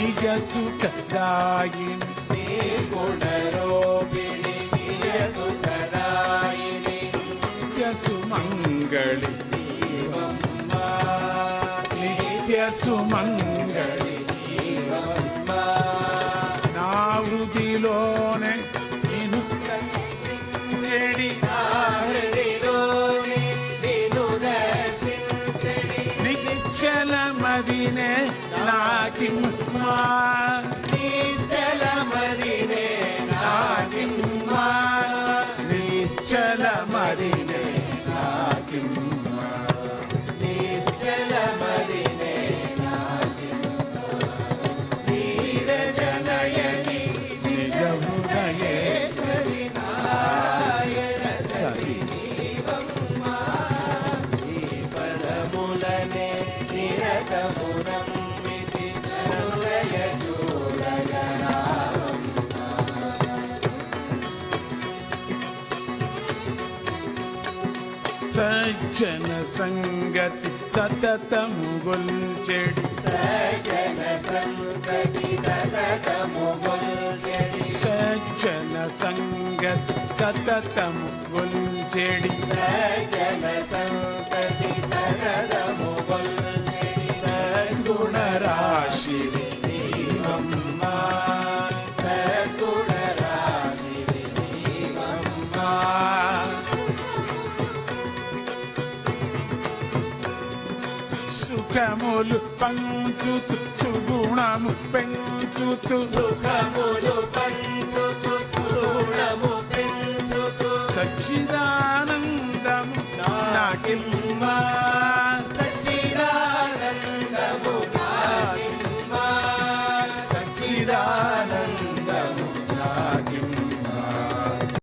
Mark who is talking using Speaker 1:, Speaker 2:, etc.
Speaker 1: నిజ సుఖదాయిని
Speaker 2: గుణరూపిణి నిజ సుఖదాయిని
Speaker 1: నిత్య సుమంగళి నిత్య సుమంగళి నా వృదిలోనే నేను చెడి
Speaker 2: హృదిలోని నిన్ను
Speaker 1: مدينة
Speaker 2: لكن ما
Speaker 1: نيشل مدينة لكن ما نيشل
Speaker 2: مدينة لكن ما
Speaker 1: సజ్జన సంగతి సతతము గొల్చెడి.
Speaker 2: సజ్జన సంగతి సతతము గొల్చెడి.
Speaker 1: సజ్జన సంగతి సతతము గొల్చెడి
Speaker 2: సజన సంతతి
Speaker 1: సుఖములు పంచుతు సుగుణము పెంచుతు.
Speaker 2: సుఖములు పంచుతు సుగుణము పెంచుతు
Speaker 1: సచ్చిదానంద